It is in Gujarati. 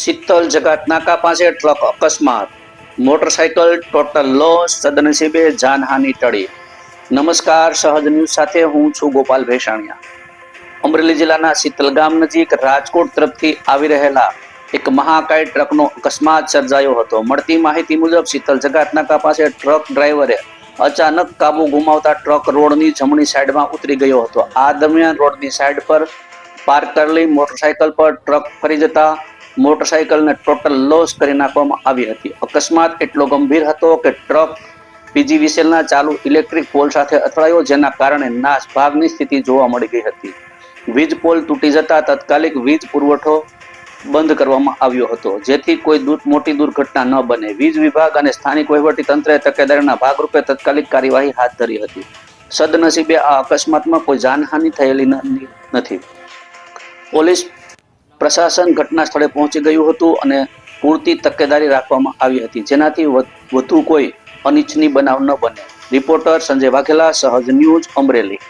શીતલ જગાત નાકા પાસે ટ્રક અકસ્માત. મોટરસાયકલ ટોટલ લોસ, સદનસીબે જાનહાનિ ટળી. નમસ્કાર, સહજ ન્યૂઝ સાથે હું છું ગોપાલ ભેસાણિયા. અમરેલી જિલ્લાના શીતલ ગામ નજીક રાજકોટ તરફથી આવી રહેલા એક મહાકાય ટ્રકનો અકસ્માત સર્જાયો હતો. મળતી માહિતી મુજબ શીતલ જગાત નાકા પાસે ટ્રક ડ્રાઈવરે અચાનક કાબુ ગુમાવતા ટ્રક રોડની જમણી સાઈડમાં ઉતરી ગયો હતો. આ દરમિયાન રોડની સાઈડ પર પાર્ક કરેલી મોટરસાયકલ પર ટ્રક ફરી જતા મોટરસાયકલને ટોટલ લોસ કરી નાખવામાં આવી હતી. અકસ્માત એટલો ગંભીર હતો કે ટ્રક પીજીવીસીએલના ચાલુ ઇલેક્ટ્રિક પોલ સાથે અથડાયો, જેના કારણે નાશ ભાગની સ્થિતિ જોવા મળી ગઈ હતી. વીજ પોલ તૂટી જતા તાત્કાલિક વીજ પુરવઠો બંધ કરવામાં આવ્યો હતો. જેથી કોઈ દૂર મોટી દુર્ઘટના ન બને. વીજ વિભાગ અને સ્થાનિક તંત્રે તકેદારીના ભાગરૂપે તાત્કાલિક કાર્યવાહી હાથ ધરી હતી. સદનસીબે આ અકસ્માતમાં કોઈ જાનહાનિ થયેલી નથી. પોલીસ પ્રશાસન ઘટના સ્થળે પહોંચી ગયું હતું અને પૂરતી તકેદારી રાખવામાં આવી હતી. જેનાથી વધુ કોઈ અનિચ્છનીય બનાવ ન બને રિપોર્ટર સંજય વાઘેલા, સહજ ન્યૂઝ અમરેલી.